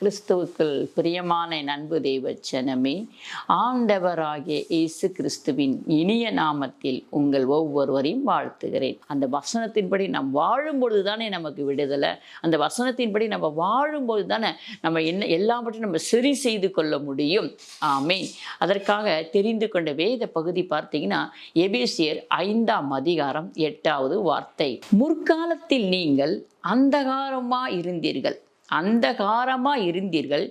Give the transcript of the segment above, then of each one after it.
கிறிஸ்துவுக்குள் பிரியமான நண்பு அன்பு தெய்வச்சனமே ஆண்டவராகிய இயேசு கிறிஸ்துவின் இனிய நாமத்தில் உங்கள் ஒவ்வொருவரையும் வாழ்த்துகிறேன். அந்த வசனத்தின்படி நாம் வாழும்பொழுது தானே நமக்கு விடுதலை. அந்த வசனத்தின்படி நம்ம வாழும்பொழுது தானே நம்ம என்ன எல்லாவற்றையும் நம்ம சரி செய்து கொள்ள முடியும். ஆமே அதற்காக தெரிந்து கொண்ட வேத பகுதி பார்த்தீங்கன்னா எபேசியர் ஐந்தாம் அதிகாரம் எட்டாவது வார்த்தை. முற்காலத்தில் நீங்கள் அந்தகாரமாக இருந்தீர்கள். அந்தகாரமாக இருந்தீர்கள்.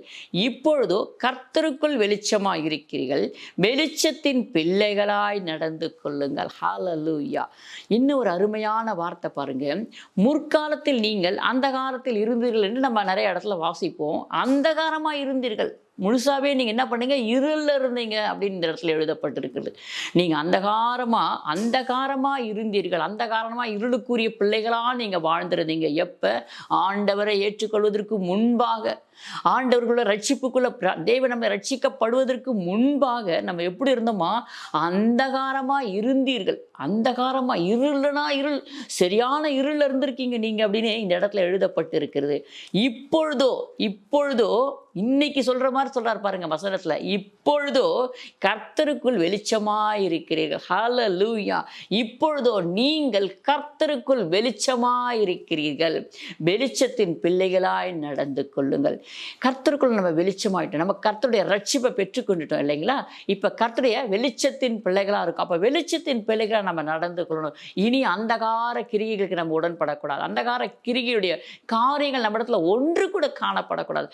இப்பொழுதோ கர்த்தருக்குள் வெளிச்சமாக இருக்கிறீர்கள் வெளிச்சத்தின் பிள்ளைகளாய் நடந்து கொள்ளுங்கள். ஹாலலூயா இன்னும் ஒரு அருமையான வார்த்தை பாருங்க. முற்காலத்தில் நீங்கள் அந்த காலத்தில் இருந்தீர்கள் என்று நம்ம நிறைய இடத்துல வாசிப்போம். அந்தகாரமாக இருந்தீர்கள். முழுசாவே நீங்கள் என்ன பண்ணீங்க? இருளில் இருந்தீங்க அப்படின்னு இந்த இடத்துல எழுதப்பட்டிருக்குது. நீங்கள் அந்தகாரமாக அந்தகாரமாக இருந்தீர்கள். அந்த காரணமாக இருளுக்குரிய பிள்ளைகளாக நீங்கள் வாழ்ந்துருந்தீங்க. எப்போ? ஆண்டவரை ஏற்றுக்கொள்வதற்கு முன்பாக. ஆண்டவர்களோட ரட்சிப்புக்குள்ள பிர- நம்ம ரட்சிக்கப்படுவதற்கு முன்பாக நம்ம எப்படி இருந்தோமா? அந்தகாரமாக இருந்தீர்கள். அந்தகாரமாக இருள்னா இருள். சரியான இருளில் இருந்திருக்கீங்க நீங்கள் அப்படின்னு இந்த இடத்துல எழுதப்பட்டு இருக்கிறது இப்பொழுதோ இப்பொழுதோ இன்னைக்கு சொல்ற மாதிரி சொல்றாரு பாருங்க வசனத்தில். இப்பொழுதோ கர்த்தருக்குள் வெளிச்சமாக இருக்கிறீர்கள் ஹalleluya இப்பொழுதோ நீங்கள் கர்த்தருக்குள் வெளிச்சமாக இருக்கிறீர்கள் வெளிச்சத்தின் பிள்ளைகளாய் நடந்து கொள்ளுங்கள். கர்த்தருக்குள் நம்ம வெளிச்சமாயிட்டோம். நம்ம கர்த்தருடைய ரட்சிப்பை பெற்றுக்கொண்டுட்டோம் இல்லைங்களா? இப்ப கர்த்தருடைய வெளிச்சத்தின் பிள்ளைகளா இருக்கும். அப்போ வெளிச்சத்தின் பிள்ளைகளா நம்ம நடந்து கொள்ளணும். இனி அந்தகார கிரிகைகளுக்கு நம்ம உடன்படக்கூடாது. அந்தகார கிரிகையுடைய காரியங்கள் நம்ம இடத்துல ஒன்று கூட காணப்படக்கூடாது.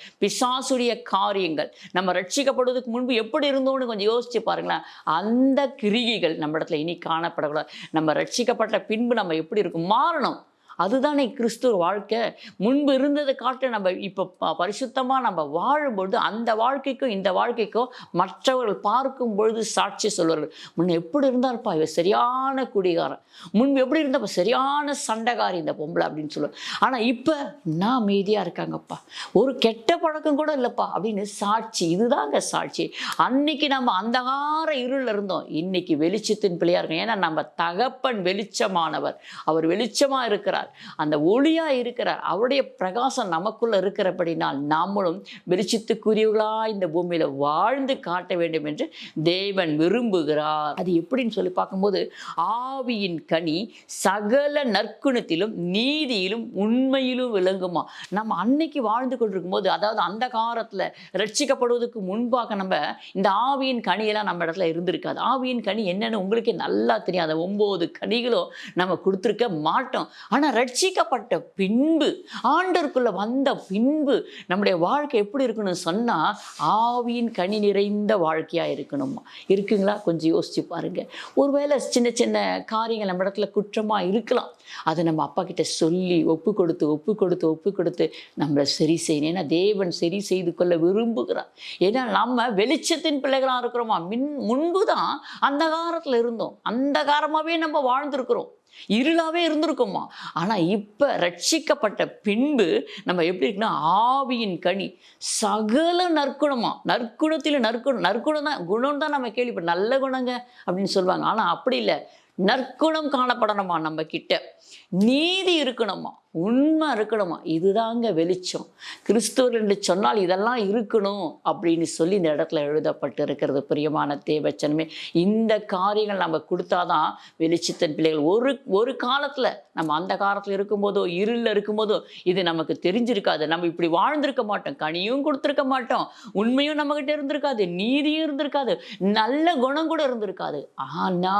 பிசாசுடைய காரியங்கள் நம்ம ரட்சிக்கப்படுவதற்கு முன்பு எப்படி இருந்தோம்னு கொஞ்சம் யோசிச்சு பாருங்களேன். அந்த கிரிகைகள் நம்ம இடத்துல இனி காணப்படக்கூடாது. நம்ம ரட்சிக்கப்பட்ட பின்பு நம்ம எப்படி இருக்கும்? மாறணும். அதுதானே கிறிஸ்துவ வாழ்க்கை. முன்பு இருந்ததை காட்ட நம்ம இப்போ பரிசுத்தமாக நம்ம வாழும்பொழுது அந்த வாழ்க்கைக்கும் இந்த வாழ்க்கைக்கும் மற்றவர்கள் பார்க்கும் பொழுது சாட்சி சொல்வார்கள். முன்ன எப்படி இருந்தார்ப்பா? இவ சரியான குடிகாரன். முன்பு எப்படி இருந்தப்ப? சரியான சண்டைக்காரி இந்த பொம்பளை அப்படின்னு சொல்லுவார் ஆனால் இப்போ நான் அமைதியாக இருக்காங்கப்பா? ஒரு கெட்ட பழக்கம் கூட இல்லைப்பா அப்படின்னு சாட்சி. இதுதாங்க சாட்சி. அன்னைக்கு நம்ம அந்தகார இருள் இருந்தோம். இன்னைக்கு வெளிச்சத்தின் பிள்ளையாக இருக்கோம். ஏன்னா நம்ம தகப்பன் வெளிச்சமானவர். அவர் வெளிச்சமாக இருக்கிறார். அந்த ஒளியா இருக்கிறார். அவருடைய பிரகாசம் நமக்குள்ள இருக்கிறபடினால் நாமளும் வெளிச்சத்துக்குரியவர்களா இந்த பூமியில வாழ்ந்து காட்ட வேண்டும் என்று தேவன் விரும்புகிறார். அது எப்படின்னு சொல்லி பார்க்கும்போது ஆவியின் கனி சகல நற்குணத்திலும் நீதியிலும் உண்மையிலும் விளங்குமா? நம்ம அன்னைக்கு வாழ்ந்து கொண்டிருக்கும் போது அதாவது அந்த காலத்துல ரட்சிக்கப்படுவதற்கு முன்பாக நம்ம இந்த ஆவியின் கனியெல்லாம் நம்ம இடத்துல இருந்திருக்காது. ஆவியின் கனி என்னன்னு உங்களுக்கே நல்லா தெரியும். அந்த ஒன்பது கனிகளும் நம்ம கொடுத்துருக்க மாட்டோம். ஆனா ரட்சிக்கப்பட்ட பின்பு ஆண்டருக்குள்ள வந்த பின்பு நம்முடைய வாழ்க்கை எப்படி இருக்கணும்னு சொன்னால் ஆவியின் கனி நிறைந்த வாழ்க்கையாக இருக்கணுமா. இருக்குங்களா? கொஞ்சம் யோசிச்சு பாருங்க. ஒருவேளை சின்ன சின்ன காரியங்கள் நம்ம இடத்துல குற்றமாக இருக்கலாம். அதை நம்ம அப்பா கிட்ட சொல்லி ஒப்பு கொடுத்து ஒப்பு கொடுத்து ஒப்பு கொடுத்து நம்மளை சரி செய்யணும். ஏன்னா தேவன் சரி செய்து கொள்ள விரும்புகிறார். ஏன்னா நம்ம வெளிச்சத்தின் பிள்ளைகளாக இருக்கிறோமா? மின் முன்பு தான் அந்த காலத்தில் இருந்தோம். அந்த காரமாகவே நம்ம வாழ்ந்துருக்குறோம். இருளாவே இருந்திருக்குமா ஆனா இப்ப ரட்சிக்கப்பட்ட பின்பு நம்ம எப்படி இருக்குன்னா ஆவியின் கனி. சகல நற்குணமா. நற்குணத்தில் நற்குணம் நற்குணம் தான் குணம் தான் நம்ம கேள்விப்பட்டோம் நல்ல குணங்க அப்படின்னு சொல்லுவாங்க. ஆனா அப்படி இல்லை. நற்குணம் காணப்படணுமா நம்ம கிட்ட? நீதி இருக்கணுமா? உண்மை இருக்கணுமா? இதுதாங்க வெளிச்சம். கிறிஸ்துவர் என்று சொன்னால் இதெல்லாம் இருக்கணும் அப்படின்னு சொல்லி இந்த இடத்துல எழுதப்பட்டு இருக்கிறது பிரியமான தேவச்சனமே இந்த காரியங்கள் நம்ம கொடுத்தாதான் வெளிச்சத்தின் பிள்ளைகள். ஒரு ஒரு காலத்தில் நம்ம அந்த காலத்தில் இருக்கும்போதோ இருளில் இருக்கும்போதோ இது நமக்கு தெரிஞ்சிருக்காது. நம்ம இப்படி வாழ்ந்திருக்க மாட்டோம். கனியும் கொடுத்துருக்க மாட்டோம். உண்மையும் நம்மகிட்ட இருந்திருக்காது. நீதியும் இருந்திருக்காது. நல்ல குணம் கூட இருந்திருக்காது. ஆனா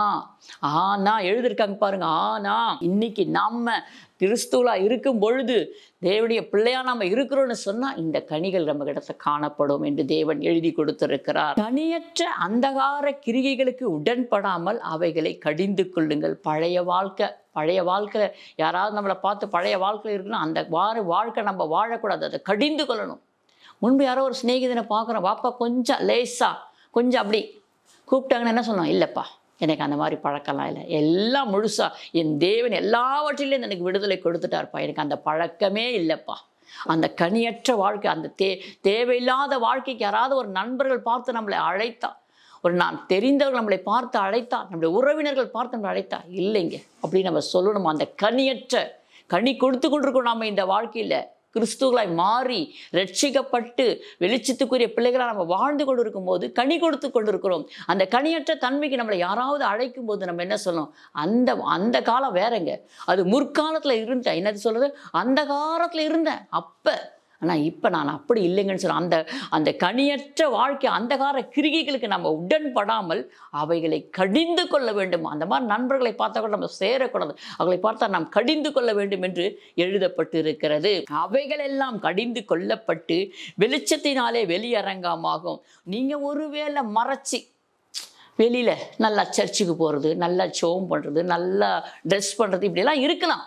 ஆனா எழுதியிருக்காங்க பாருங்க. ஆனா இன்னைக்கு நம்ம கிறிஸ்துவலாக இருக்கும் பொழுது தேவனுடைய பிள்ளையாக நம்ம இருக்கிறோன்னு சொன்னால் இந்த கனிகள் நம்ம இடத்துல காணப்படும் என்று தேவன் எழுதி கொடுத்திருக்கிறார். கனியற்ற அந்தகார கிரிகைகளுக்கு உடன்படாமல் அவைகளை கடிந்து கொள்ளுங்கள். பழைய வாழ்க்கை பழைய வாழ்க்கையில் யாராவது நம்மளை பார்த்து பழைய வாழ்க்கையில் இருக்குன்னா அந்த வார வாழ்க்கை நம்ம வாழக்கூடாது. அதை கடிந்து கொள்ளணும். முன்பு யாரோ ஒரு சிநேகிதனை பார்க்குறோம். வாப்பா கொஞ்சம் லேசாக கொஞ்சம் அப்படி கூப்பிட்டாங்கன்னு என்ன சொன்னோம் இல்லைப்பா எனக்கு அந்த மாதிரி பழக்கம்லாம் இல்லை. எல்லாம் முழுசாக என் தேவன் எல்லாவற்றிலையும் எனக்கு விடுதலை கொடுத்துட்டாருப்பா. எனக்கு அந்த பழக்கமே இல்லைப்பா. அந்த கனியற்ற வாழ்க்கை அந்த தே தேவையில்லாத வாழ்க்கைக்கு யாராவது ஒரு நண்பர்கள் பார்த்து நம்மளை அழைத்தா ஒரு நான் தெரிந்தவர்கள் நம்மளை பார்த்து அழைத்தா நம்முடைய உறவினர்கள் பார்த்து நம்மளை அழைத்தா இல்லைங்க. அப்படின்னு நம்ம சொல்லணும்? அந்த கனியற்ற கனி கொடுத்து கொண்டிருக்கோம் நாம் இந்த வாழ்க்கையில். கிறிஸ்துவர்களாய் மாறி ரட்சிக்கப்பட்டு வெளிச்சத்துக்குரிய பிள்ளைகளாக நம்ம வாழ்ந்து கொண்டு இருக்கும்போது கனி கொடுத்து கொண்டு இருக்கிறோம் அந்த கனியற்ற தன்மைக்கு நம்மளை யாராவது அழைக்கும் போது நம்ம என்ன சொல்லணும்? அந்த அந்த காலம் வேறங்க. அது முற்காலத்தில் இருந்தேன் என்னது சொல்கிறது அந்த காலத்தில் இருந்தேன். அப்போ ஆனால் இப்போ நான் அப்படி இல்லைங்கன்னு சொல்ல அந்த அந்த கனியற்ற வாழ்க்கை அந்த கால கிரிகைகளுக்கு நம்ம உடன்படாமல் அவைகளை கடிந்து கொள்ள வேண்டும். அந்த மாதிரி நண்பர்களை பார்த்தா கூட நம்ம சேரக்கூடாது. அவர்களை பார்த்தா நாம் கடிந்து கொள்ள வேண்டும் என்று எழுதப்பட்டு இருக்கிறது அவைகளெல்லாம் கடிந்து கொள்ளப்பட்டு வெளிச்சத்தினாலே வெளியரங்கமாகும். நீங்கள் ஒருவேளை மறைச்சி வெளியில் நல்லா சர்ச்சுக்கு போகிறது நல்லா சோம் பண்ணுறது நல்லா ட்ரெஸ் பண்ணுறது இப்படியெல்லாம் இருக்கலாம்.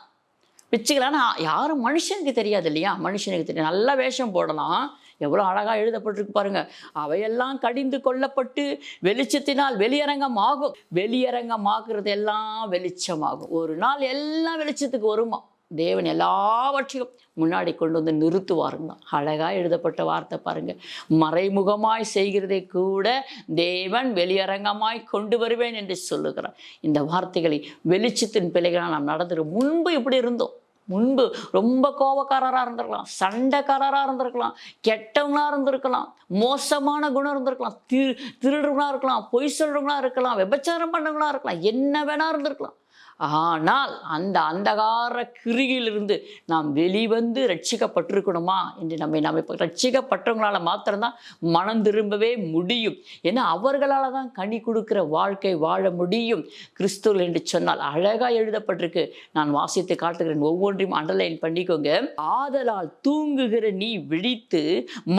வச்சுக்கலாம் யாரும் மனுஷனுக்கு தெரியாது இல்லையா மனுஷனுக்கு தெரியும். நல்ல வேஷம் போடலாம். எவ்வளோ அழகாக எழுதப்பட்டிருக்கு பாருங்க. அவையெல்லாம் கடிந்து கொள்ளப்பட்டு வெளிச்சத்தினால் வெளியரங்கம் ஆகும் வெளியரங்கம் ஆகுறது எல்லாம் வெளிச்சமாகும். ஒரு நாள் எல்லாம் வெளிச்சத்துக்கு வருமா? தேவன் எல்லாவற்றையும் முன்னாடி கொண்டு வந்து நிறுத்துவாருங்க. அழகாக எழுதப்பட்ட வார்த்தை பாருங்க. மறைமுகமாய் செய்கிறதை கூட தேவன் வெளியரங்கமாய் கொண்டு வருவேன் என்று சொல்லுகிறார். இந்த வார்த்தைகளை வெளிச்சத்தின் பிள்ளைகளாக நாம் நடந்துரு முன்பு இப்படி இருந்தோம். முன்பு ரொம்ப கோபக்காரராக இருந்திருக்கலாம் சண்டைக்காரராக இருந்திருக்கலாம் கெட்டவங்களாக இருந்திருக்கலாம் மோசமான குணம் இருந்திருக்கலாம் திரு திருடுறவங்களாக இருக்கலாம் பொய் சொல்கிறவங்களாக இருக்கலாம் விபச்சாரம் பண்ணவங்களாக இருக்கலாம் என்ன வேணா இருந்திருக்கலாம். ஆனால் அந்த அந்தகார கிரியிலிருந்து நாம் வெளிவந்து ரட்சிக்கப்பட்டிருக்கணுமா என்று நம்மை நாம் இப்போ ரட்சிக்கப்பட்டவங்களால் மாத்திரம்தான் மனம் திரும்பவே முடியும். ஏன்னா அவர்களால் தான் கனி கொடுக்குற வாழ்க்கை வாழ முடியும். கிறிஸ்துவல் என்று சொன்னால் அழகாக எழுதப்பட்டிருக்கு. நான் வாசித்து காட்டுகிறேன் ஒவ்வொன்றையும் அண்டர்லைன் பண்ணிக்கோங்க. ஆதலால் தூங்குகிற நீ விழித்து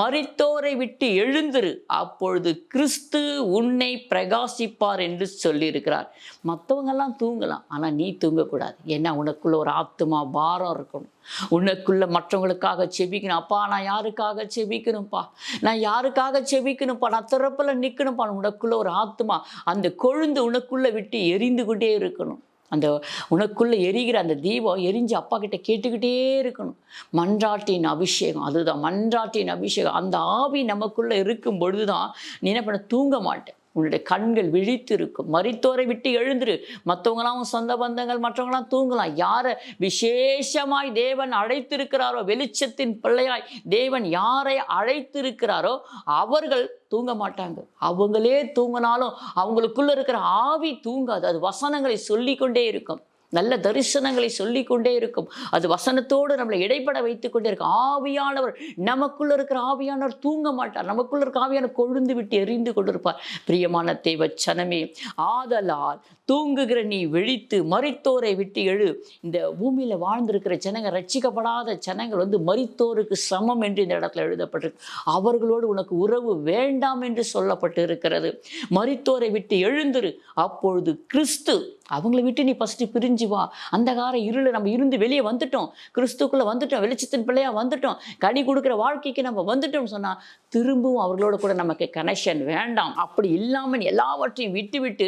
மறித்தோரை விட்டு எழுந்துரு. அப்பொழுது கிறிஸ்து உன்னை பிரகாசிப்பார் என்று சொல்லியிருக்கிறார். மற்றவங்கெல்லாம் தூங்கலாம். ஆனால் நீ தூங்கக்கூடாது. ஏன்னா உனக்குள்ள ஒரு ஆத்மா பாரம் இருக்கணும். உனக்குள்ள மற்றவங்களுக்காக செபிக்கணும். அப்பா நான் யாருக்காக செபிக்கணும்ப்பா? நான் யாருக்காக செபிக்கணும்ப்பா? நான் திறப்பில் நிற்கணும்ப்பா உனக்குள்ள ஒரு ஆத்மா அந்த கொழுந்து உனக்குள்ளே விட்டு எரிந்து கொண்டே இருக்கணும். அந்த உனக்குள்ளே எரிகிற அந்த தீபம் எரிஞ்சு அப்பா கிட்ட கேட்டுக்கிட்டே இருக்கணும். மன்றாட்டின் அபிஷேகம் அதுதான் மன்றாட்டின் அபிஷேகம். அந்த ஆவி நமக்குள்ளே இருக்கும் பொழுதுதான் நீ என்ன பண்ண? தூங்க மாட்டேன் உன்னுடைய கண்கள் விழித்து இருக்கும் விட்டு எழுந்துரு. மற்றவங்களாம் சொந்த பந்தங்கள் மற்றவங்களாம் தூங்கலாம். யாரை விசேஷமாய் தேவன் அழைத்திருக்கிறாரோ வெளிச்சத்தின் பிள்ளையாய் தேவன் யாரை அழைத்திருக்கிறாரோ அவர்கள் தூங்க மாட்டாங்க. அவங்களே தூங்கினாலும் அவங்களுக்குள்ளே இருக்கிற ஆவி தூங்காது. அது வசனங்களை சொல்லிக்கொண்டே இருக்கும். நல்ல தரிசனங்களை சொல்லிக்கொண்டே இருக்கும். அது வசனத்தோடு நம்மளை இடைப்பட வைத்துக் கொண்டே இருக்கும். ஆவியானவர் நமக்குள்ள இருக்கிற ஆவியானவர் தூங்க மாட்டார். நமக்குள்ள இருக்க ஆவியானவர் கொழுந்து விட்டு எரிந்து கொண்டிருப்பார். பிரியமான தேவ சனமே ஆதலால் தூங்குகிற நீ விழித்து மறித்தோரை விட்டு எழு. இந்த பூமியில வாழ்ந்திருக்கிற ஜனங்க ரட்சிக்கப்படாத ஜனங்கள் வந்து மரித்தோருக்கு சமம் என்று இந்த இடத்துல எழுதப்பட்டிருக்கு. அவர்களோடு உனக்கு உறவு வேண்டாம் என்று சொல்லப்பட்டு இருக்கிறது மறித்தோரை விட்டு எழுந்திரு. அப்பொழுது கிறிஸ்து அவங்கள விட்டு நீ ஃபஸ்ட்டு பிரிஞ்சு வா. அந்த கார இருளை நம்ம இருந்து வெளியே வந்துட்டோம். கிறிஸ்துக்குள்ளே வந்துட்டோம். வெளிச்சத்தின் பிள்ளையாக வந்துட்டோம். கனி கொடுக்குற வாழ்க்கைக்கு நம்ம வந்துட்டோம்னு சொன்னால் திரும்பவும் அவர்களோட கூட நமக்கு கனெக்ஷன் வேண்டாம். அப்படி இல்லாமல் எல்லாவற்றையும் விட்டு விட்டு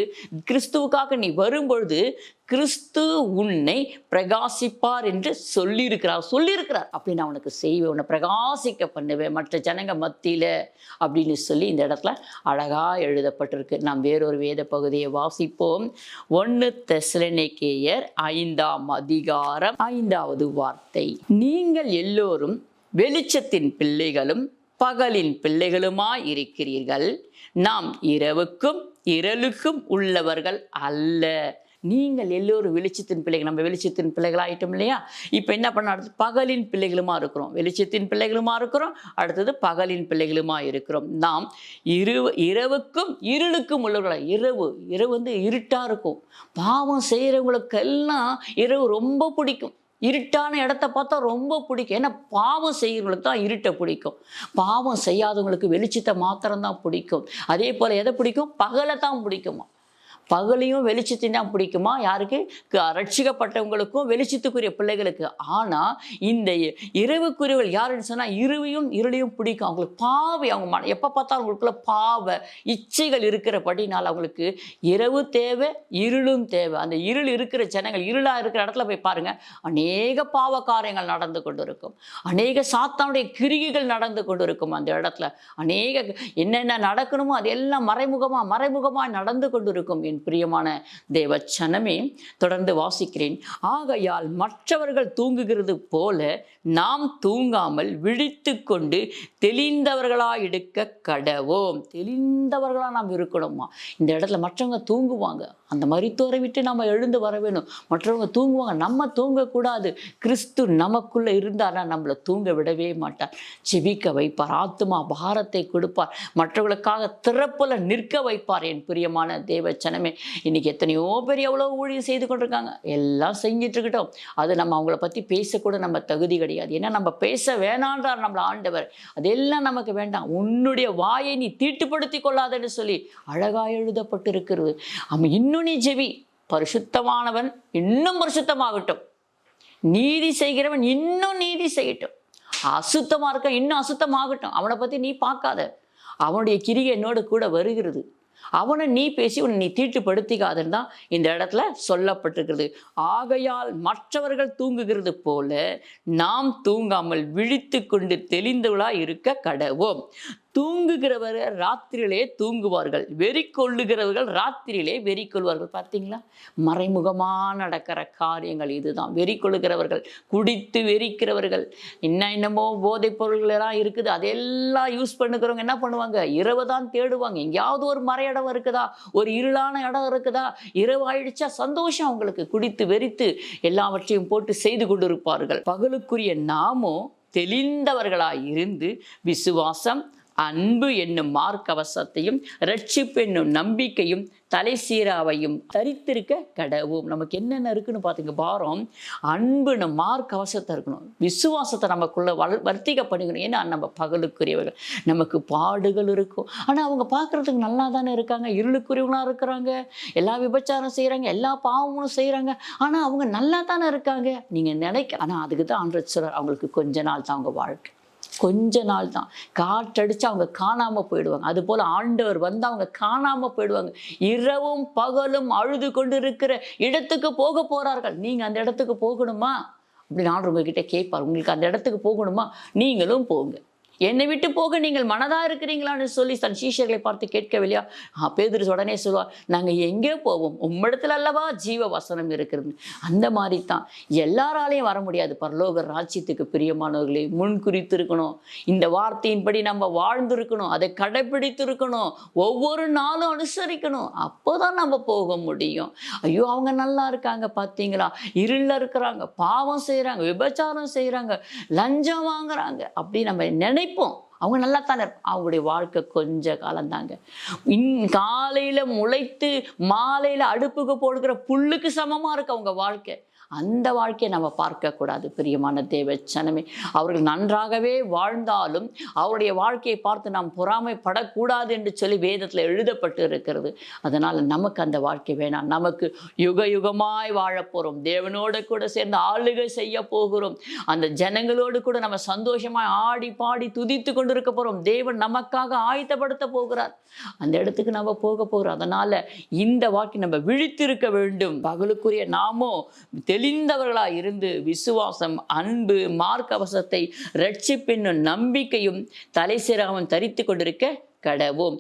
கிறிஸ்துவுக்காக நீ வரும்பொழுது கிறிஸ்து உன்னை பிரகாசிப்பார் என்று சொல்லியிருக்கிறார். சொல்லியிருக்கிறார். அப்படி நான் உனக்கு செய்வேன். உன்னை பிரகாசிக்க பண்ணுவேன். மற்ற ஜனங்க மத்தியில் அப்படின்னு சொல்லி இந்த இடத்துல அழகாக எழுதப்பட்டிருக்கு. நாம் வேறொரு வேத பகுதியை வாசிப்போம். ஒன்று தெசலனிக்கேயர் ஐந்தாம் அதிகாரம் ஐந்தாவது வார்த்தை. நீங்கள் எல்லோரும் வெளிச்சத்தின் பிள்ளைகளும் பகலின் பிள்ளைகளுமாய் இருக்கிறீர்கள். நாம் இரவுக்கும் இரலுக்கும் உள்ளவர்கள் அல்ல. நீங்கள் எல்லோரும் வெளிச்சத்தின் பிள்ளைகள் நம்ம வெளிச்சத்தின் பிள்ளைகளாகிட்டோம் இல்லையா? இப்போ என்ன பண்ண அடுத்து பகலின் பிள்ளைகளுமா இருக்கிறோம். வெளிச்சத்தின் பிள்ளைகளுமா இருக்கிறோம். அடுத்தது பகலின் பிள்ளைகளுமா இருக்கிறோம். நாம் இரு இரவுக்கும் இருளுக்கும் உள்ளவர்களா? இரவு இரவு வந்து இருட்டாக இருக்கும். பாவம் செய்கிறவங்களுக்கெல்லாம் இரவு ரொம்ப பிடிக்கும். இருட்டான இடத்த பார்த்தா ரொம்ப பிடிக்கும். ஏன்னா பாவம் செய்கிறவங்களுக்கு தான் இருட்டை பிடிக்கும். பாவம் செய்யாதவங்களுக்கு வெளிச்சத்தை மாத்திரம்தான் பிடிக்கும். அதே போல் எதை பிடிக்கும்? பகலை தான் பிடிக்குமா? பகலையும் வெளிச்சத்தையும் தான் பிடிக்குமா? யாருக்கு? க- ரட்சிக்கப்பட்டவங்களுக்கும் வெளிச்சத்துக்குரிய பிள்ளைகளுக்கு. ஆனால் இந்த இரவுக்குரியவள் யாருன்னு சொன்னால் இருவையும் இருளையும் பிடிக்கும். அவங்களுக்கு பாவை அவங்க மன எப்போ பார்த்தாலும் அவங்களுக்குள்ள பாவ இச்சைகள் இருக்கிறபடினால் அவங்களுக்கு இரவு தேவை இருளும் தேவை. அந்த இருள் இருக்கிற ஜனங்கள் இருளாக இருக்கிற இடத்துல போய் பாருங்கள் அநேக பாவ காரியங்கள் நடந்து கொண்டு இருக்கும் அநேக சாத்தானுடைய கிரிகைகள் நடந்து கொண்டு இருக்கும் அந்த இடத்துல. அநேக என்னென்ன நடக்கணுமோ அது எல்லாம் மறைமுகமாக மறைமுகமாக நடந்து கொண்டு இருக்கும் என் பிரியமான தேவ சனமே தொடர்ந்து வாசிக்கிறேன். ஆகையால் மற்றவர்கள் தூங்குகிறது போல நாம் தூங்காமல் விழித்து கொண்டு தெளிந்தவர்களாக எடுக்க கடவோம். தெளிந்தவர்களாக நாம் இருக்கணுமா? இந்த இடத்துல மற்றவங்க தூங்குவாங்க. அந்த மருத்துவரை விட்டு நம்ம எழுந்து வர வேணும். மற்றவங்க தூங்குவாங்க. நம்ம தூங்கக்கூடாது. கிறிஸ்து நமக்குள்ளே இருந்தாரா? நம்மளை தூங்க விடவே மாட்டார். செபிக்க வைப்பார். ஆத்துமா பாரத்தை கொடுப்பார். மற்றவர்களுக்காக திறப்புல நிற்க வைப்பார் என் பிரியமான தேவச்சனமே. இன்னைக்கு எத்தனையோ பேர் எவ்வளோ ஊழியம் செய்து கொண்டிருக்காங்க. எல்லாம் செஞ்சிட்டு இருக்கட்டும் அது நம்ம அவங்கள பற்றி பேசக்கூட நம்ம தகுதி கிடையாது. ஏன்னா நம்ம பேச வேணான்றார் நம்மள ஆண்டவர். அதெல்லாம் நமக்கு வேண்டாம். உன்னுடைய வாயை நீ தீட்டுப்படுத்தி கொள்ளாதன்னு சொல்லி அழகாக எழுதப்பட்டிருக்கிறது. அவன் இன்னும் நீ ஜெவி பரிசுத்தமானவன் இன்னும் பரிசுத்தமாகட்டும். நீதி செய்கிறவன் இன்னும் நீதி செய்யட்டும். அசுத்தமாக இருக்க இன்னும் அசுத்தமாகட்டும். அவனை பற்றி நீ பார்க்காத. அவனுடைய கிரியை என்னோட கூட வருகிறது. அவனை நீ பேசி உன்னை நீ தீட்டுப்படுத்திக்காதுன்னு தான் இந்த இடத்துல சொல்லப்பட்டிருக்கிறது. ஆகையால் மற்றவர்கள் தூங்குகிறது போல நாம் தூங்காமல் விழித்து கொண்டு தெளிந்தவளாக இருக்க கடவோம் தூங்குகிறவர்கள் ராத்திரியிலே தூங்குவார்கள். வெறி கொள்ளுகிறவர்கள் ராத்திரியிலே வெறி கொள்வார்கள் பார்த்தீங்களா? மறைமுகமாக நடக்கிற காரியங்கள் இதுதான். வெறி கொள்ளுகிறவர்கள் குடித்து வெறிக்கிறவர்கள் என்ன என்னமோ போதைப் பொருள்கள் எல்லாம் இருக்குது. அதெல்லாம் யூஸ் பண்ணுக்கிறவங்க என்ன பண்ணுவாங்க? இரவு தான் தேடுவாங்க. எங்கேயாவது ஒரு மறை இடம் இருக்குதா? ஒரு இருளான இடம் இருக்குதா? இரவு ஆயிடுச்சா? சந்தோஷம் அவங்களுக்கு. குடித்து வெறித்து எல்லாவற்றையும் போட்டு செய்து கொண்டிருப்பார்கள். பகலுக்குரிய நாமும் தெளிந்தவர்களாய் இருந்து விசுவாசம் அன்பு என்னும் மார்க்கவசத்தையும் ரட்சிப்பு என்னும் நம்பிக்கையும் தலை சீராவையும் தரித்திருக்க கடவும் நமக்கு என்னென்ன இருக்குன்னு பார்த்துங்க பாரம் அன்புன்னு மார்க்கவசத்தை இருக்கணும். விசுவாசத்தை நமக்குள்ளே வள வர்த்திக பண்ணிக்கணும் ஏன்னா நம்ம பகலுக்குரியவர்கள். நமக்கு பாடுகள் இருக்கும். ஆனால் அவங்க பார்க்குறதுக்கு நல்லா தானே இருக்காங்க. இருளுக்குரியவங்களாக இருக்கிறாங்க. எல்லா விபச்சாரம் செய்கிறாங்க எல்லா பாவமும் செய்கிறாங்க ஆனால் அவங்க நல்லா தானே இருக்காங்க. நீங்கள் நினைக்க ஆனால் அதுக்கு தான் ஆண்டு சொல்கிறார் அவங்களுக்கு கொஞ்ச நாள் தான் அவங்க வாழ்க்கை. கொஞ்ச நாள் தான். காற்றடிச்சு அவங்க காணாமல் போயிடுவாங்க. அது போல் ஆண்டவர் வந்து அவங்க காணாமல் போயிடுவாங்க. இரவும் பகலும் அழுது கொண்டு இருக்கிற இடத்துக்கு போக போகிறார்கள் நீங்கள் அந்த இடத்துக்கு போகணுமா? அப்படின்னு ஆண்டு உங்ககிட்ட கேட்பார். உங்களுக்கு அந்த இடத்துக்கு போகணுமா? நீங்களும் போங்க. என்னை விட்டு போக நீங்கள் மனதாக இருக்கிறீங்களான்னு சொல்லி தன் சீஷர்களை பார்த்து கேட்கவில்லையா? ஆ பேதுரு உடனே சொல்லுவார் நாங்கள் எங்கே போவோம்? உம்மிடத்துல அல்லவா ஜீவ வசனம் இருக்கிறது? அந்த மாதிரி தான் எல்லாராலையும் வர முடியாது. பரலோக ராஜ்யத்துக்கு பிரியமானவர்களை முன் குறித்திருக்கணும். இந்த வார்த்தையின்படி நம்ம வாழ்ந்திருக்கணும். அதை கடைபிடித்திருக்கணும். ஒவ்வொரு நாளும் அனுசரிக்கணும். அப்போதான் நம்ம போக முடியும். ஐயோ அவங்க நல்லா இருக்காங்க பார்த்தீங்களா இருளில் இருக்கிறாங்க பாவம் செய்கிறாங்க விபச்சாரம் செய்கிறாங்க லஞ்சம் வாங்குறாங்க. அப்படி நம்ம நினைப்போம். அவங்க நல்லா தானே இருப்பாங்க அவங்களுடைய வாழ்க்கை கொஞ்ச காலம்தாங்க. இன் காலையில் முளைத்து மாலையில் அடுப்புக்கு போடுகிற புல்லுக்கு சமமாக இருக்கு அவங்க வாழ்க்கை. அந்த வாழ்க்கையை நம்ம பார்க்கக்கூடாது பிரியமான தேவச்சனமே அவர்கள் நன்றாகவே வாழ்ந்தாலும் அவருடைய வாழ்க்கையை பார்த்து நாம் பொறாமைப்படக்கூடாது என்று சொல்லி வேதத்தில் எழுதப்பட்டு இருக்கிறது அதனால் நமக்கு அந்த வாழ்க்கை வேணாம். நமக்கு யுக யுகமாய் வாழப்போகிறோம் தேவனோடு கூட சேர்ந்து ஆளுகை செய்ய போகிறோம். அந்த ஜனங்களோடு கூட நம்ம சந்தோஷமாக ஆடி பாடி துதித்து கொண்டு இருக்க போகிறோம் தேவன் நமக்காக ஆயத்தப்படுத்த போகிறார். அந்த இடத்துக்கு நம்ம போக போகிறோம். அதனால் இந்த வாழ்க்கை நம்ம விழித்திருக்க வேண்டும். பகலுக்குரிய நாமோ தெளிந்தவர்களாக இருந்து விசுவாசம் அன்பு மார்க்கவசத்தை ரட்சிப்பின் நம்பிக்கையும் தலை தரித்து கொண்டிருக்க கடவோம்.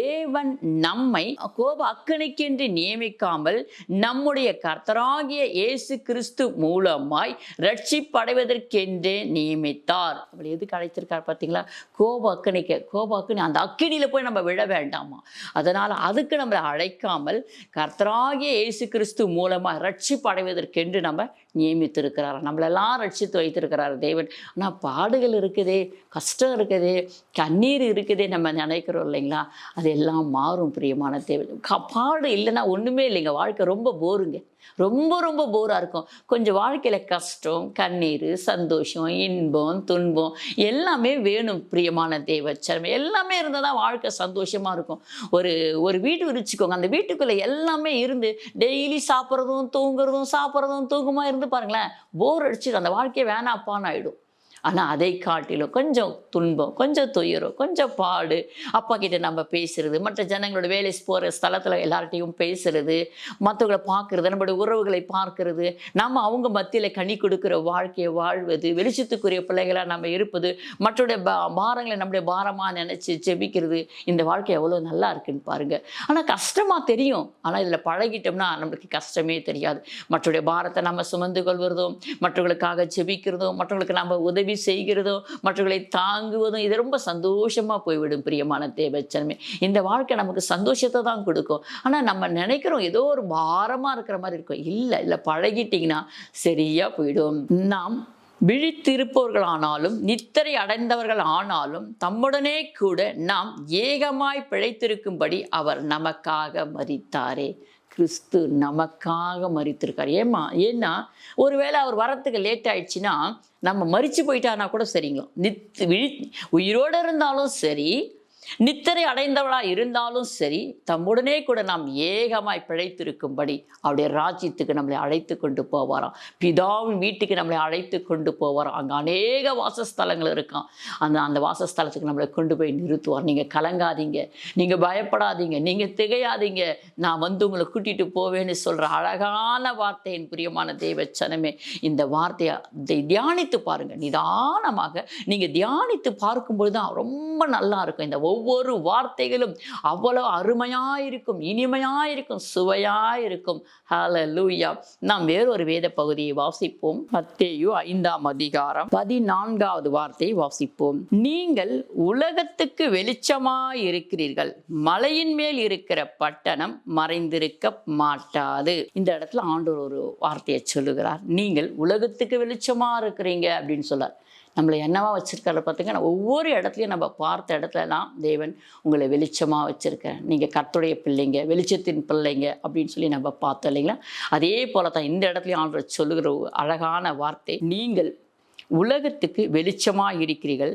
தேவன் நம்மை கோப அக்கணிக்கென்று நியமிக்காமல் நம்முடைய கர்த்தராகிய இயேசு கிறிஸ்து மூலமாய் ரட்சிப்படைவதற்கென்றே நியமித்தார். அப்படி எதுக்கு அழைத்திருக்கார் பார்த்தீங்களா? கோப அக்கணிக்க கோப அக்கணி அந்த அக்கினியில் போய் நம்ம விழ வேண்டாமா? அதனால் அதுக்கு நம்மளை அழைக்காமல் கர்த்தராகிய இயேசு கிறிஸ்து மூலமாக ரட்சிப்படைவதற்கென்று நம்ம நியமித்திருக்கிறார். நம்மளெல்லாம் ரட்சித்து வைத்திருக்கிறார் தேவன். ஆனால் பாடுகள் இருக்குதே கஷ்டம் இருக்குதே கண்ணீர் இருக்குதே நம்ம நினைக்கிறோம் இல்லைங்களா? அதெல்லாம் மாறும் பிரியமான தேவை பாடு இல்லைன்னா ஒன்றுமே இல்லைங்க. வாழ்க்கை ரொம்ப போருங்க. ரொம்ப ரொம்ப போராக இருக்கும். கொஞ்சம் வாழ்க்கையில் கஷ்டம் கண்ணீர் சந்தோஷம் இன்பம் துன்பம் எல்லாமே வேணும் பிரியமான தேவச்சரம் எல்லாமே இருந்தால் தான் வாழ்க்கை சந்தோஷமாக இருக்கும். ஒரு ஒரு வீடு விரிச்சுக்கோங்க. அந்த வீட்டுக்குள்ளே எல்லாமே இருந்து டெய்லி சாப்பிட்றதும் தூங்குறதும் சாப்பிட்றதும் தூங்குமா இருந்து பாருங்களேன் போர் அடிச்சுட்டு அந்த வாழ்க்கையை வேணாப்பான்னு ஆகிடும் ஆனால் அதை காட்டிலும் கொஞ்சம் துன்பம் கொஞ்சம் துயரம் கொஞ்சம் பாடு. அப்பா கிட்ட நம்ம பேசுறது மற்ற ஜனங்களோட வேலை போகிற ஸ்தலத்தில் எல்லார்ட்டையும் பேசுறது மற்றவங்களை பார்க்கறது நம்மளுடைய உறவுகளை பார்க்கறது நம்ம அவங்க மத்தியில் கனி கொடுக்குற வாழ்க்கையை வாழ்வது வெளிச்சத்துக்குரிய பிள்ளைகளாக நம்ம இருப்பது மற்றோடைய பா பாரங்களை நம்முடைய பாரமாக நினச்சி செபிக்கிறது இந்த வாழ்க்கை எவ்வளோ நல்லா இருக்குன்னு பாருங்கள் ஆனால் கஷ்டமாக தெரியும். ஆனால் இதில் பழகிட்டோம்னா நம்மளுக்கு கஷ்டமே தெரியாது. மற்றோடைய பாரத்தை நம்ம சுமந்து கொள்வதும் மற்றவர்களுக்காக செபிக்கிறதும் மற்றவங்களுக்கு நம்ம உதவி செய்கிறதும் மற்றவர்களை தாங்குவதும் இது ரொம்ப சந்தோஷமாக போய்விடும் பிரியமான தேவச்சனமே. இந்த வாழ்க்கை நமக்கு சந்தோஷத்தை தான் கொடுக்கும். ஆனால் நம்ம நினைக்கிறோம் ஏதோ ஒரு பாரமாக இருக்கிற மாதிரி இருக்கும். இல்லை இல்லை பழகிட்டிங்கன்னா சரியாக போயிடும். நாம் விழித்திருப்பவர்கள் ஆனாலும் நித்திரை அடைந்தவர்கள் ஆனாலும் தம்முடனே கூட நாம் ஏகமாய் பிழைத்திருக்கும்படி அவர் நமக்காக மறித்தாரே. கிறிஸ்து நமக்காக மறித்திருக்கார் ஏமா ஏன்னா ஒருவேளை அவர் வரத்துக்கு லேட் ஆயிடுச்சுன்னா நம்ம மறிச்சு போயிட்டானா கூட சரிங்க நித் விழி உயிரோடு இருந்தாலும் சரி நித்திரை அடைந்தவளா இருந்தாலும் சரி தம்முடனே கூட நாம் ஏகமாய் பிழைத்திருக்கும்படி அவருடைய ராஜ்யத்துக்கு நம்மளை அழைத்து கொண்டு போவாராம். பிதாவின் வீட்டுக்கு நம்மளை அழைத்து கொண்டு போவாராம். அங்கே அநேக வாசஸ்தலங்கள் இருக்கான் அந்த அந்த வாசஸ்தலத்துக்கு நம்மளை கொண்டு போய் நிறுத்துவார். நீங்கள் கலங்காதீங்க. நீங்கள் பயப்படாதீங்க. நீங்கள் திகையாதீங்க. நான் வந்து உங்களை கூட்டிகிட்டு போவேன்னு சொல்கிற அழகான வார்த்தை என் பிரியமான தேவச்சனமே இந்த வார்த்தையை தியானித்து பாருங்கள் நிதானமாக நீங்கள் தியானித்து பார்க்கும்பொழுது தான் ரொம்ப நல்லா இருக்கும். இந்த ஒவ்வொரு ஒவ்வொரு வார்த்தைகளும் அவ்வளோ அருமையாக இருக்கும் இனிமையாக இருக்கும் சுவையாக இருக்கும் ஹல லூயா நாம் வேறொரு வேத பகுதியை வாசிப்போம். மத்தேயு ஐந்தாம் அதிகாரம் பதினான்காவது வார்த்தையை வாசிப்போம். நீங்கள் உலகத்துக்கு வெளிச்சமாக இருக்கிறீர்கள் மலையின் மேல் இருக்கிற பட்டணம் மறைந்திருக்க மாட்டாது. இந்த இடத்துல ஆண்டவர் ஒரு வார்த்தையை சொல்லுகிறார். நீங்கள் உலகத்துக்கு வெளிச்சமாக இருக்கிறீங்க அப்படின்னு சொல்லார். நம்மளை என்னவா வச்சிருக்காரு பார்த்தீங்கன்னா ஒவ்வொரு இடத்துலையும் நம்ம பார்த்த இடத்துலலாம் தேவன் உங்களை வெளிச்சமாக வச்சுருக்கேன் நீங்கள் கத்துடைய பிள்ளைங்க வெளிச்சத்தின் பிள்ளைங்க அப்படின்னு சொல்லி நம்ம பார்த்தோம் இல்லைங்களா? அதே போல தான் இந்த இடத்துலையும் ஆண்டு சொல்லுகிற ஒரு அழகான வார்த்தை நீங்கள் உலகத்துக்கு வெளிச்சமாக இருக்கிறீர்கள்.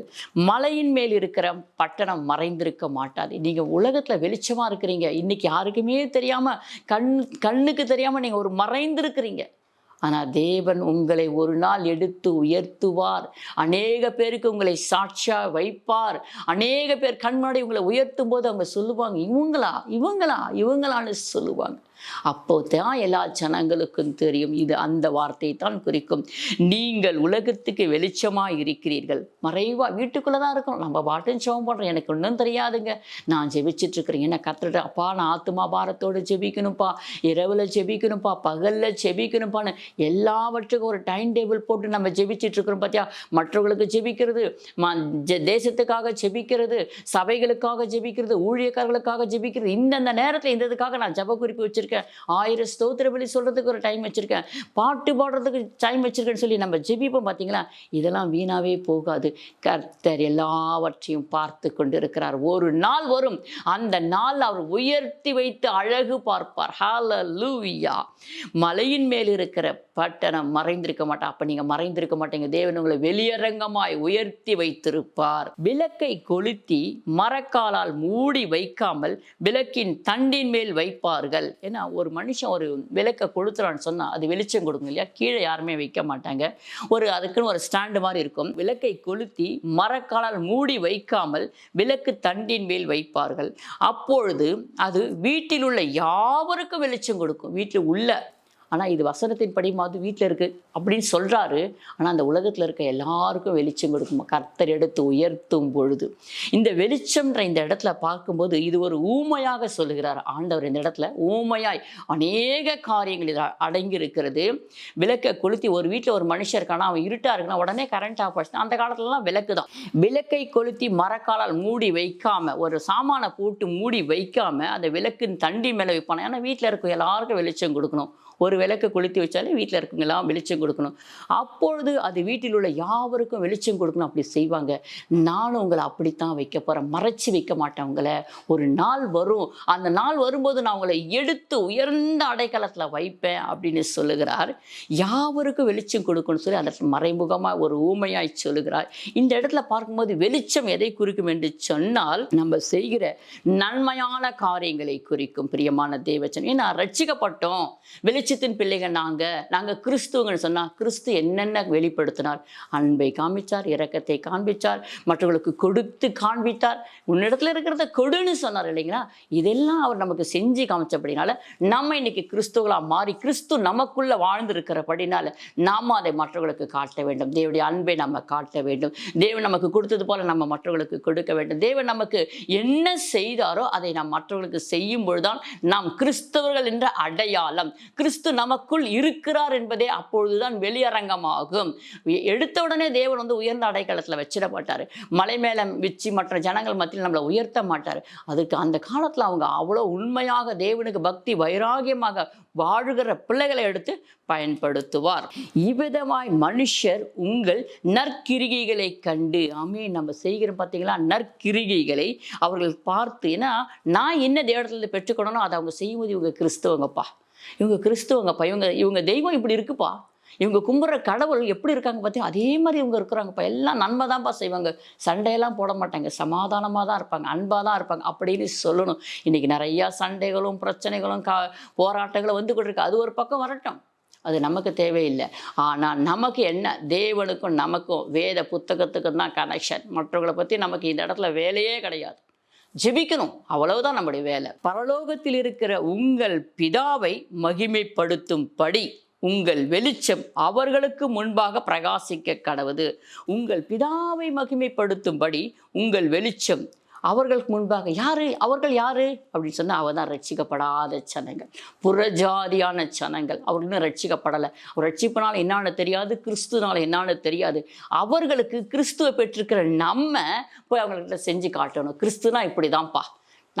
மலையின் மேல் இருக்கிற பட்டணம் மறைந்திருக்க மாட்டாது. நீங்கள் உலகத்தில் வெளிச்சமாக இருக்கிறீங்க. இன்னைக்கு யாருக்குமே தெரியாமல் கண் கண்ணுக்கு தெரியாமல் நீங்கள் ஒரு மறைந்திருக்கிறீங்க. ஆனால் தேவன் உங்களை ஒரு நாள் எடுத்து உயர்த்துவார். அநேக பேருக்கு உங்களை சாட்சியாக வைப்பார். அநேக பேர் கண்முன்னாடி உங்களை உயர்த்தும் போது அவங்க சொல்லுவாங்க இவங்களா இவங்களா இவங்களான்னு சொல்லுவாங்க. அப்போ தான் எல்லா ஜனங்களுக்கும் தெரியும். இது அந்த வார்த்தை தான் குறிக்கும். நீங்கள் உலகத்துக்கு வெளிச்சமாக இருக்கிறீர்கள். மறைவா வீட்டுக்குள்ளே தான் இருக்கணும். நம்ம பாட்டும் ஜெபம் பண்ணுறோம் எனக்கு ஒன்றும் தெரியாதுங்க. நான் ஜெபிச்சிட்டு இருக்கிறேன். என்ன கத்துட்டு அப்பா நான் ஆத்துமா பாரத்தோடு ஜெபிக்கணும்ப்பா. இரவில் ஜெபிக்கணும்ப்பா. பகலில் ஜெபிக்கணும்ப்பான்னு எல்லாவற்றுக்கும் ஒரு டைம் டேபிள் போட்டு நம்ம ஜெபிச்சிட்ருக்கிறோம் பார்த்தியா மற்றவர்களுக்கு ஜெபிக்கிறது ம தேசத்துக்காக ஜெபிக்கிறது சபைகளுக்காக ஜெபிக்கிறது ஊழியக்காரர்களுக்காக ஜெபிக்கிறது. இந்தந்த நேரத்தில் இந்த இதுக்காக நான் ஜப குறிப்பு வச்சிருக்கேன். வச்சுருக்கேன். ஆயிரம் ஸ்தோத்திர பலி சொல்கிறதுக்கு ஒரு டைம் வச்சுருக்கேன். பாட்டு பாடுறதுக்கு டைம் வச்சுருக்கேன்னு சொல்லி நம்ம ஜெபிப்போம் பார்த்தீங்களா இதெல்லாம் வீணாகவே போகாது. கர்த்தர் எல்லாவற்றையும் பார்த்து கொண்டு இருக்கிறார் ஒரு நாள் வரும். அந்த நாள் அவர் உயர்த்தி வைத்து அழகு பார்ப்பார். ஹால லூவியா மலையின் மேல் இருக்கிற பட்டணம் மறைந்திருக்க மாட்டா. அப்ப நீங்கள் மறைந்திருக்க மாட்டீங்க. தேவன் உங்களை வெளியரங்கமாய் உயர்த்தி வைத்திருப்பார். விளக்கை கொளுத்தி மரக்காலால் மூடி வைக்காமல் விளக்கின் தண்டின் மேல் வைப்பார்கள். ஏன்னா ஒரு மனுஷன் ஒரு விளக்கை கொளுத்துறான்னு சொன்னால் அது வெளிச்சம் கொடுக்கும் இல்லையா? கீழே யாருமே வைக்க மாட்டாங்க. ஒரு அதுக்குன்னு ஒரு ஸ்டாண்டு மாதிரி இருக்கும். விளக்கை கொளுத்தி மரக்காலால் மூடி வைக்காமல் விளக்கு தண்டின் மேல் வைப்பார்கள். அப்பொழுது அது வீட்டில் உள்ள யாவருக்கும் வெளிச்சம் கொடுக்கும். வீட்டில் உள்ள ஆனால் இது வசனத்தின்படி மாது வீட்டில் இருக்குது அப்படின்னு சொல்கிறாரு ஆனால் அந்த உலகத்தில் இருக்க எல்லாருக்கும் வெளிச்சம் கொடுக்கும். கர்த்தர் எடுத்து உயர்த்தும் பொழுது. இந்த வெளிச்சம்ன்ற இந்த இடத்துல பார்க்கும்போது இது ஒரு ஊமையாக சொல்லுகிறார் ஆண்டவர் இந்த இடத்துல. ஊமையாய் அநேக காரியங்கள் இதில் அடங்கி இருக்கிறது விளக்கை கொளுத்தி ஒரு வீட்டில் ஒரு மனுஷன் இருக்கானா அவன் இருட்டாக இருக்குன்னா உடனே கரண்ட் ஆஃப் ஆச்சு அந்த காலத்துலலாம் விளக்கு தான். விளக்கை கொளுத்தி மரக்காலால் மூடி வைக்காமல் ஒரு சாமானை போட்டு மூடி வைக்காமல் அந்த விளக்கின் தண்டி மேலே வைப்பானே. ஏன்னா வீட்டில் இருக்க எல்லாருக்கும் வெளிச்சம் கொடுக்கணும். ஒரு விளக்கு கொளுத்தி வச்சாலே வீட்டில் இருக்கங்கெல்லாம் வெளிச்சம் கொடுக்கணும். அப்பொழுது அது வீட்டில் உள்ள யாவருக்கும் வெளிச்சம் கொடுக்கணும். அப்படி செய்வாங்க. நானும் உங்களை அப்படித்தான் வைக்க போகிறேன் மறைச்சு வைக்க மாட்டேன் உங்களை. ஒரு நாள் வரும். அந்த நாள் வரும்போது நான் உங்களை எடுத்து உயர்ந்த அடைக்கலத்தில் வைப்பேன் அப்படின்னு சொல்லுகிறார். யாவருக்கும் வெளிச்சம் கொடுக்கணும்னு சொல்லி அந்த மறைமுகமாக ஒரு ஊமையாய் சொல்லுகிறார். இந்த இடத்துல பார்க்கும்போது வெளிச்சம் எதை குறிக்கும் என்று சொன்னால் நம்ம செய்கிற நன்மையான காரியங்களை குறிக்கும். பிரியமான தேவச்சன் ஏன்னா ரட்சிக்கப்பட்டோம். வெளிச்சம் வெளிச்சத்தின் பிள்ளைகள் நாங்கள் நாங்கள் கிறிஸ்துவங்கன்னு சொன்னால் கிறிஸ்து என்னென்ன வெளிப்படுத்தினார்? அன்பை காமிச்சார் இரக்கத்தை காண்பித்தார் மற்றவர்களுக்கு கொடுத்து காண்பித்தார். உன்னிடத்தில் இருக்கிறத கொடுன்னு சொன்னார் இல்லைங்களா? இதெல்லாம் அவர் நமக்கு செஞ்சு காமிச்சபடினால நம்ம இன்னைக்கு கிறிஸ்துவலாக மாறி கிறிஸ்து நமக்குள்ளே வாழ்ந்திருக்கிறபடினால நாம் அதை மற்றவர்களுக்கு காட்ட வேண்டும். தேவனுடைய அன்பை நம்ம காட்ட வேண்டும். தேவன் நமக்கு கொடுத்தது போல் நம்ம மற்றவர்களுக்கு கொடுக்க வேண்டும். தேவன் நமக்கு என்ன செய்தாரோ அதை நாம் மற்றவர்களுக்கு செய்யும் பொழுதுதான் நாம் கிறிஸ்தவர்கள் என்ற அடையாளம் கிறிஸ்து நமக்குள் இருக்கிறார் என்பதே அப்பொழுதுதான் வெளியரங்கமாகும். எடுத்த உடனே தேவன் வந்து உயர்ந்த அடைக்கலத்தில் வச்சிடப்பட்டார். மலை மேலே வச்சு மற்ற ஜனங்கள் மத்தியில் நம்மளை உயர்த்த மாட்டார். அதுக்கு அந்த காலத்தில் அவங்க அவ்வளோ உண்மையாக தேவனுக்கு பக்தி வைராகியமாக வாழுகிற பிள்ளைகளை எடுத்து பயன்படுத்துவார். இவ்விதமாய் மனுஷர் உங்கள் நற்கிரிகைகளை கண்டு ஆமே நம்ம செய்கிறோம் பார்த்தீங்களா நற்கிரிகைகளை அவர்கள் பார்த்து ஏன்னா நான் என்ன தேவடத்துல பெற்றுக்கணும்னோ அதை அவங்க செய்யும்போது இவங்க கிறிஸ்தவங்கப்பா. இவங்க கிறிஸ்துவங்கப்பா இவங்க இவங்க தெய்வம் இப்படி இருக்குப்பா. இவங்க கும்பிட்ற கடவுள் எப்படி இருக்காங்க பார்த்தி அதே மாதிரி இவங்க இருக்கிறாங்கப்பா. எல்லாம் நன்மை தான்ப்பா செய்வாங்க. சண்டையெல்லாம் போட மாட்டாங்க. சமாதானமாக தான் இருப்பாங்க. அன்பாக தான் இருப்பாங்க. அப்படின்னு சொல்லணும். இன்றைக்கி நிறையா சண்டைகளும் பிரச்சனைகளும் கா போராட்டங்களும் வந்து கொண்டிருக்கு அது ஒரு பக்கம் வரட்டும். அது நமக்கு தேவையில்லை. ஆனால் நமக்கு என்ன? தேவனுக்கும் நமக்கும் வேத புத்தகத்துக்கும் தான் கனெக்ஷன் மற்றவங்களை பற்றி நமக்கு இந்த இடத்துல வேலையே கிடையாது. ஜெபிக்கணும். அவ்வளவுதான் நம்முடைய வேலை. பரலோகத்தில் இருக்கிற உங்கள் பிதாவை மகிமைப்படுத்தும்படி உங்கள் வெளிச்சம் அவர்களுக்கு முன்பாக பிரகாசிக்க கடவுது. உங்கள் பிதாவை மகிமைப்படுத்தும்படி உங்கள் வெளிச்சம் அவர்களுக்கு முன்பாக யாரு? அவர்கள் யாரு? அப்படின்னு சொன்னால் அவள் தான் ரட்சிக்கப்படாத சனங்கள் புறஜாதியான சனங்கள் அவர்களும் ரட்சிக்கப்படலை. அவர் ரட்சிப்பினால் என்னான்னு தெரியாது கிறிஸ்துனால என்னான்னு தெரியாது. அவர்களுக்கு கிறிஸ்துவை பெற்றிருக்கிற நம்ம போய் அவங்கள்ட்ட செஞ்சு காட்டணும். கிறிஸ்துனா இப்படி தான்ப்பா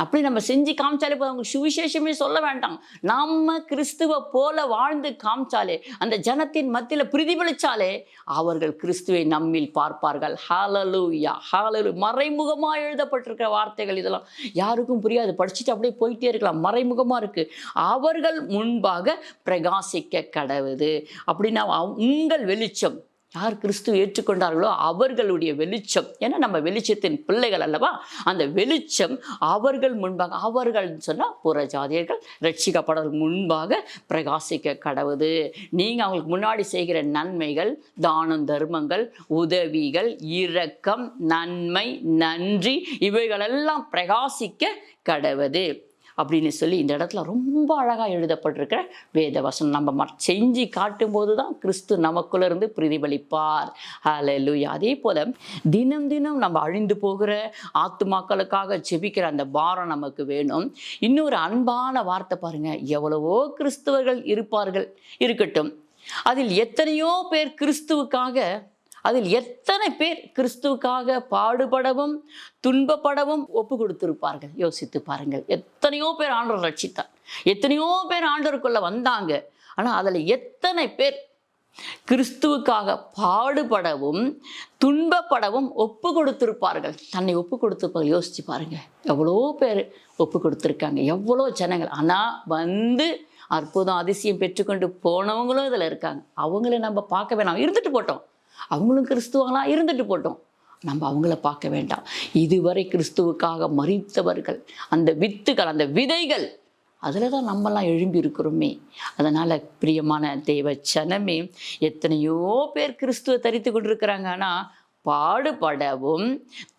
அப்படி நம்ம செஞ்சு காமிச்சாலே போதும். அவங்க சுவிசேஷமே சொல்ல வேண்டாம். நம்ம கிறிஸ்துவ போல வாழ்ந்து காமிச்சாலே அந்த ஜனத்தின் மத்தியில் பிரதிபலிச்சாலே அவர்கள் கிறிஸ்துவை நம்மில் பார்ப்பார்கள். ஹாலலு யா ஹாலலு மறைமுகமாக எழுதப்பட்டிருக்கிற வார்த்தைகள் இதெல்லாம். யாருக்கும் புரியாது. படிச்சுட்டு அப்படியே போயிட்டே இருக்கலாம். மறைமுகமாக இருக்குது அவர்கள் முன்பாக பிரகாசிக்க கடவுது. அப்படின்னா உங்கள் வெளிச்சம் யார் கிறிஸ்து ஏற்றுக்கொண்டார்களோ அவர்களுடைய வெளிச்சம். ஏன்னா நம்ம வெளிச்சத்தின் பிள்ளைகள் அல்லவா? அந்த வெளிச்சம் அவர்கள் முன்பாக அவர்கள் சொன்னால் புறஜாதியர்கள் ரட்சிக்கப்படல் முன்பாக பிரகாசிக்க கடவுது. நீங்கள் அவங்களுக்கு முன்னாடி செய்கிற நன்மைகள் தானம் தர்மங்கள் உதவிகள் இரக்கம் நன்மை நன்றி இவைகளெல்லாம் பிரகாசிக்க கடவுது. அப்படின்னு சொல்லி இந்த இடத்துல ரொம்ப அழகாக எழுதப்பட்டிருக்கிற வேத வசனம் நம்ம ம- செஞ்சு காட்டும்போது தான் கிறிஸ்து நமக்குள்ளே இருந்து பிரதிபலிப்பார். ஹalleluya அதே போல தினம் தினம் நம்ம அழிந்து போகிற ஆத்துமாக்களுக்காக ஜெபிக்கிற அந்த பாரம் நமக்கு வேணும். இன்னொரு அன்பான வார்த்தை பாருங்கள் எவ்வளவோ கிறிஸ்துவர்கள் இருப்பார்கள். இருக்கட்டும். அதில் எத்தனையோ பேர் கிறிஸ்துவுக்காக அதில் எத்தனை பேர் கிறிஸ்துவுக்காக பாடுபடவும் துன்பப்படவும் ஒப்பு கொடுத்திருப்பார்கள்? யோசித்து பாருங்கள். எத்தனையோ பேர் ஆண்டவர் ரட்சித்தார். எத்தனையோ பேர் ஆண்டவருக்குள்ளே வந்தாங்க. ஆனால் அதில் எத்தனை பேர் கிறிஸ்துவுக்காக பாடுபடவும் துன்பப்படவும் ஒப்பு கொடுத்திருப்பார்கள்? தன்னை ஒப்பு கொடுத்திருப்பார்கள் யோசித்து பாருங்கள். எவ்வளோ பேர் ஒப்பு கொடுத்துருக்காங்க. எவ்வளோ ஜனங்கள். ஆனால் வந்து அற்புதம் அதிசயம் பெற்றுக்கொண்டு போனவங்களும் இதில் இருக்காங்க. அவங்கள நம்ம பார்க்க வேணாம். இருந்துட்டு போட்டோம். அவங்களும் கிறிஸ்துவங்களாக இருந்துட்டு போட்டோம். நம்ம அவங்கள பார்க்க வேண்டாம். இதுவரை கிறிஸ்துவுக்காக மறித்தவர்கள் அந்த வித்துகள் அந்த விதைகள் அதில் தான் நம்மலாம் எழும்பி இருக்கிறோமே. அதனால் பிரியமான தெய்வ சனமே எத்தனையோ பேர் கிறிஸ்துவை தரித்து கொண்டிருக்கிறாங்க. ஆனால் பாடுபடவும்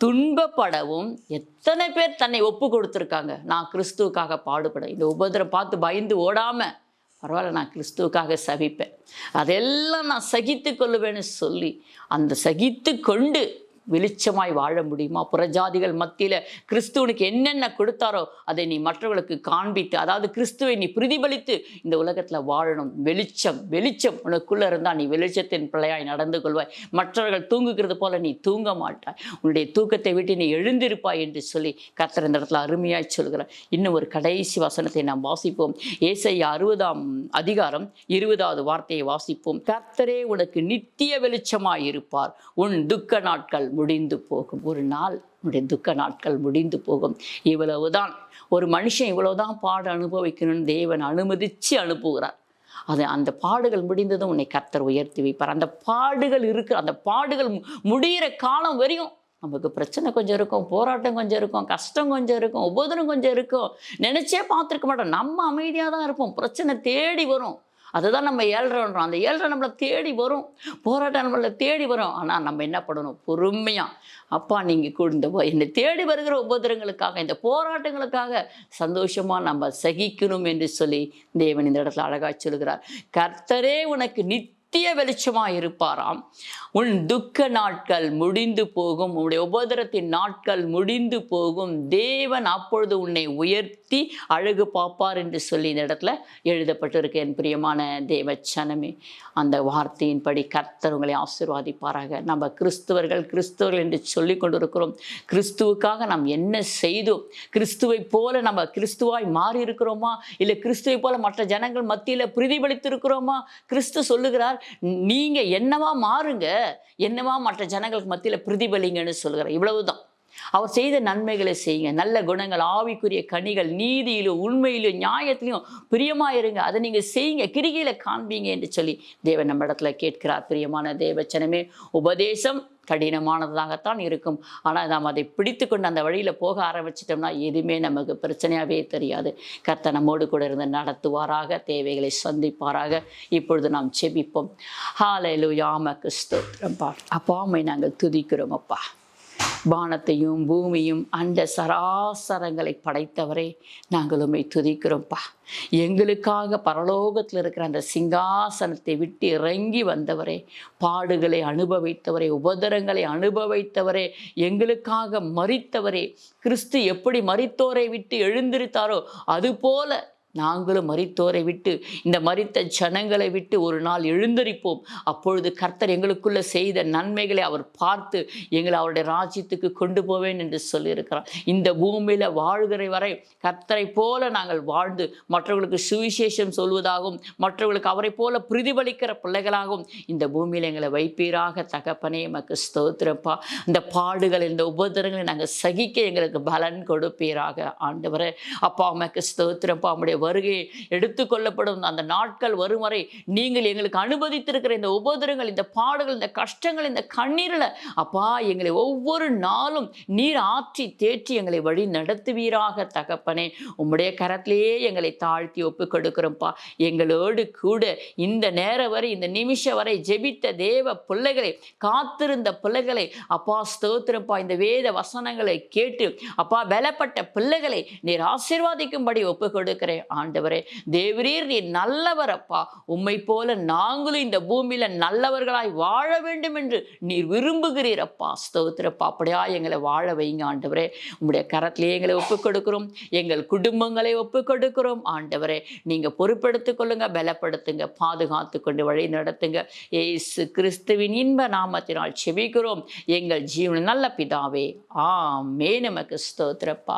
துன்பப்படவும் எத்தனை பேர் தன்னை ஒப்பு கொடுத்துருக்காங்க. நான் கிறிஸ்துவுக்காக பாடுபட இந்த உபதிரம் பார்த்து பயந்து ஓடாமல் பரவாயில்ல நான் கிறிஸ்துவுக்காக சகிப்பேன். அதெல்லாம் நான் சகித்து கொள்ளுவேன்னு சொல்லி அந்த சகித்து கொண்டு வெளிச்சமாய் வாழ முடியுமா? புறஜாதிகள் மத்தியில் கிறிஸ்துவனுக்கு என்னென்ன கொடுத்தாரோ அதை நீ மற்றவர்களுக்கு காண்பித்து அதாவது கிறிஸ்துவை நீ பிரதிபலித்து இந்த உலகத்தில் வாழணும். வெளிச்சம் வெளிச்சம் உனக்குள்ளே இருந்தால் நீ வெளிச்சத்தின் பிள்ளையாய் நடந்து கொள்வாய். மற்றவர்கள் தூங்குகிறது போல நீ தூங்க மாட்டாய். உன்னுடைய தூக்கத்தை விட்டு நீ எழுந்திருப்பாய் என்று சொல்லி கர்த்தர் இந்த இடத்துல அருமையாய் சொல்கிறார். இன்னும் ஒரு கடைசி வசனத்தை நாம் வாசிப்போம். ஏசையா அறுபதாம் அதிகாரம் இருபதாவது வார்த்தையை வாசிப்போம். கர்த்தரே உனக்கு நித்திய வெளிச்சமாய் இருப்பார். உன் துக்க நாட்கள் முடிந்து போகும். ஒரு நாள் உன்னுடைய துக்க நாட்கள் முடிந்து போகும். இவ்வளவுதான். ஒரு மனுஷன் இவ்வளவுதான் பாடு அனுபவிக்கணும்னு தேவன் அனுமதிச்சு அனுப்புகிறார். அது அந்த பாடுகள் முடிந்ததும் உன்னை கர்த்தர் உயர்த்தி வைப்பார். அந்த பாடுகள் இருக்கிற அந்த பாடுகள் மு- முடியிற காலம் வரையும் நமக்கு பிரச்சனை கொஞ்சம் இருக்கும் போராட்டம் கொஞ்சம் இருக்கும் கஷ்டம் கொஞ்சம் இருக்கும் உபோதனம் கொஞ்சம் இருக்கும். நினைச்சே பார்த்துருக்க மாட்டோம். நம்ம அமைதியாக தான் இருப்போம். பிரச்சனை தேடி வரும். அதுதான் நம்ம ஏழ்றோன்றோம். அந்த ஏழ்ற நம்மளை தேடி வரும். போராட்டம் நம்மளை தேடி வரும். ஆனால் நம்ம என்ன பண்ணணும்? பொறுமையாக அப்பா நீங்கள் இந்த என்னை தேடி வருகிற உபதிரங்களுக்காக இந்த போராட்டங்களுக்காக சந்தோஷமாக நம்ம சகிக்கணும் என்று சொல்லி தேவன் இந்த இடத்துல அழகாக சொல்கிறார் கர்த்தரே உனக்கு நித்திய வெளிச்சமாக இருப்பாராம் உன் துக்க நாட்கள் முடிந்து போகும். உன்னுடைய உபதிரத்தின் நாட்கள் முடிந்து போகும். தேவன் அப்பொழுது உன்னை உயர்த்தி அழகு பார்ப்பார் என்று சொல்லி இந்த இடத்துல எழுதப்பட்டிருக்கு என் பிரியமான தேவச்சனமே. அந்த வார்த்தையின்படி கர்த்தர் உங்களை ஆசீர்வாதிப்பாராக. நம்ம கிறிஸ்துவர்கள் கிறிஸ்துவர்கள் என்று சொல்லி கொண்டிருக்கிறோம். கிறிஸ்துவுக்காக நாம் என்ன செய்தோம்? கிறிஸ்துவை போல நம்ம கிறிஸ்துவாய் மாறி இருக்கிறோமா இல்லை கிறிஸ்துவை போல மற்ற ஜனங்கள் மத்தியில் பிரதிபலித்திருக்கிறோமா? கிறிஸ்து சொல்லுகிறார் நீங்க என்னவா மாறுங்க என்னவா மற்ற ஜனங்களுக்கு மத்தியில் பிரதிபலிங்கன்னு சொல்லுகிறார் இவ்வளவுதான். அவர் செய்த நன்மைகளை செய்யுங்க. நல்ல குணங்கள் ஆவிக்குரிய கனிகள் நீதியிலும் உண்மையிலும் நியாயத்திலையும் பிரியமா இருங்க அதை நீங்க செய்யுங்க. கிரிகையில காண்பீங்க என்று சொல்லி தேவன் நம்ம இடத்துல கேட்கிறார். பிரியமான தேவச்சனமே உபதேசம் கடினமானதாகத்தான் இருக்கும். ஆனால் நாம் அதை பிடித்து கொண்டு அந்த வழியில் போக ஆரம்பிச்சிட்டோம்னா எதுவுமே நமக்கு பிரச்சனையாகவே தெரியாது. கர்த்தர் நம்மோடு கூட இருந்து நடத்துவாராக தேவைகளை சந்திப்பாராக. இப்பொழுது நாம் செபிப்போம் ஹாலையிலு யாமக்கு ஸ்தோத்திரம் பா அப்பா அம்மை நாங்கள் துதிக்கிறோம் அப்பா. வானத்தையும் பூமியும் அண்ட சராசரங்களை படைத்தவரே நாங்கள் உண்மை துதிக்கிறோம்ப்பா எங்களுக்காக பரலோகத்தில் இருக்கிற அந்த சிங்காசனத்தை விட்டு இறங்கி வந்தவரே பாடுகளை அனுபவித்தவரே உபதரங்களை அனுபவித்தவரே எங்களுக்காக மறித்தவரே கிறிஸ்து எப்படி மறித்தோரை விட்டு எழுந்திருத்தாரோ அதுபோல நாங்களும் மறித்தோரை விட்டு இந்த மறித்த ஜனங்களை விட்டு ஒரு நாள் எழுந்தரிப்போம். அப்பொழுது கர்த்தர் எங்களுக்குள்ள செய்த நன்மைகளை அவர் பார்த்து எங்களை அவருடைய ராஜ்யத்துக்கு கொண்டு போவேன் என்று சொல்லியிருக்கிறார். இந்த பூமியில் வாழ்கிற வரை கர்த்தரை போல நாங்கள் வாழ்ந்து மற்றவர்களுக்கு சுவிசேஷம் சொல்வதாகவும் மற்றவர்களுக்கு அவரை போல பிரதிபலிக்கிற பிள்ளைகளாகவும் இந்த பூமியில் எங்களை வைப்பீராக. தகப்பனே எமக்கு ஸ்தோத்திரப்பா. இந்த பாடுகள் இந்த உபதிரங்களை நாங்கள் சகிக்க எங்களுக்கு பலன் கொடுப்பீராக. ஆண்டவரை அப்பா உமக்கு ஸ்தோத்திரப்பா. அவருடைய வருகை எடுத்துக்கொள்ளப்படும் அந்த நாட்கள் வரும் வரை நீங்கள் எங்களுக்கு அனுமதித்திருக்கிற இந்த உபதிரங்கள் இந்த பாடுகள் இந்த கஷ்டங்கள் இந்த கண்ணீரில் அப்பா எங்களை ஒவ்வொரு நாளும் நீர் ஆற்றி தேற்றி எங்களை வழி நடத்துவீராக தகப்பனே. உம்முடைய கரத்திலேயே எங்களை தாழ்த்தி ஒப்பு கொடுக்கிறோம்ப்பா. எங்களோடு கூட இந்த நேரம் வரை இந்த நிமிஷம் வரை ஜெபித்த தேவ பிள்ளைகளை காத்திருந்த பிள்ளைகளை அப்பா ஸ்தோத்திரப்பா இந்த வேத வசனங்களை கேட்டு அப்பா பலப்பட்ட பிள்ளைகளை நீர் ஆசீர்வாதிக்கும்படி ஒப்பு கொடுக்கிறேன். ஆண்டவரே தேவரீர் நீர் நல்லவர் அப்பா உம்மை போல நாங்களும் இந்த பூமியில நல்லவர்களாய் வாழ வேண்டும் என்று நீர் விரும்புகிறீர் அப்பா ஸ்தோத்திரப்பா. அப்படியா எங்களை வாழ வைங்க ஆண்டவரே. உம்முடைய கரத்திலே எங்களை ஒப்புக் கொடுக்கிறோம். எங்கள் குடும்பங்களை ஒப்புக் கொடுக்கிறோம். ஆண்டவரே நீங்க பொறுப்பெடுத்துக் கொள்ளுங்க பலப்படுத்துங்க பாதுகாத்து கொண்டு வழி நடத்துங்க. ஏசு கிறிஸ்துவின் இன்ப நாமத்தினால் செபிக்கிறோம். எங்கள் ஜீவன நல்ல பிதாவே. ஆமே நமக்கு ஸ்தோத்திரப்பா.